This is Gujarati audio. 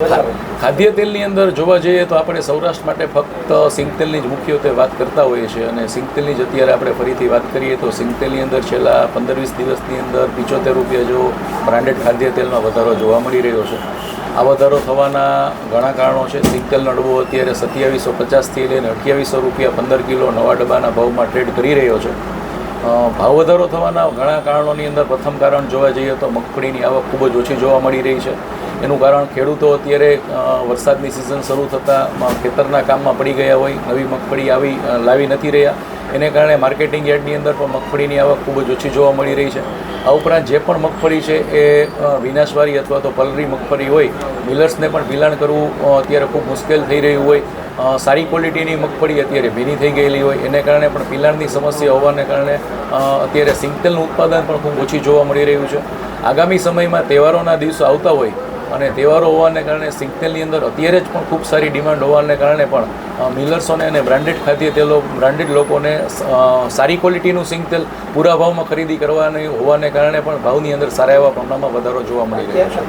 ખાદ્ય તેલની અંદર જોવા જઈએ તો આપણે સૌરાષ્ટ્ર માટે ફક્ત સિંગતેલની જ જ મુખ્યત્વે વાત કરતા હોઈએ છીએ અને સિંગતેલની જ અત્યારે આપણે ફરીથી વાત કરીએ તો સિંગતેલની અંદર છેલ્લા પંદર વીસ દિવસની અંદર પિચોતેર રૂપિયા જેવો બ્રાન્ડેડ ખાદ્ય તેલમાં વધારો જોવા મળી રહ્યો છે. આ વધારો થવાના ઘણા કારણો છે. સિંગ નડવો અત્યારે સત્યાવીસો પચાસથી લઈને અઠ્યાવીસો રૂપિયા પંદર કિલો નવા ડબ્બાના ભાવમાં ટ્રેડ કરી રહ્યો છે. ભાવ વધારો થવાના ઘણા કારણોની અંદર પ્રથમ કારણ જોવા જઈએ તો મગફળીની આવક ખૂબ જ ઓછી જોવા મળી રહી છે. એનું કારણ ખેડૂતો અત્યારે વરસાદની સિઝન શરૂ થતાં ખેતરના કામમાં પડી ગયા હોય, નવી મગફળી આવી લાવી નથી રહ્યા. એને કારણે માર્કેટિંગ યાર્ડની અંદર પણ મગફળીની આવક ખૂબ જ ઓછી જોવા મળી રહી છે. આ ઉપરાંત જે પણ મગફળી છે એ વિનાશવારી અથવા તો પલરી મગફળી હોય, મિલર્સને પણ પિલાણ કરવું અત્યારે ખૂબ મુશ્કેલ થઈ રહ્યું હોય. સારી ક્વોલિટીની મગફળી અત્યારે ભીની થઈ ગયેલી હોય. એને કારણે પણ પિલાણની સમસ્યા હોવાને કારણે અત્યારે સિંગતેલનું ઉત્પાદન પણ ખૂબ ઓછી જોવા મળી રહ્યું છે. આગામી સમયમાં તહેવારોના દિવસો આવતા હોય અને તહેવારો હોવાને કારણે સિગ્નલની અંદર અત્યારે જ પણ ખૂબ સારી ડિમાન્ડ હોવાને કારણે પણ મિલર્સોને અને બ્રાન્ડેડ ખાદ્ય તેલો, બ્રાન્ડેડ લોકોને સારી ક્વોલિટીનું સિંગતેલ પૂરા ભાવમાં ખરીદી કરવાની હોવાને કારણે પણ ભાવની અંદર સારા એવા પ્રમાણમાં વધારો જોવા મળી રહ્યો છે.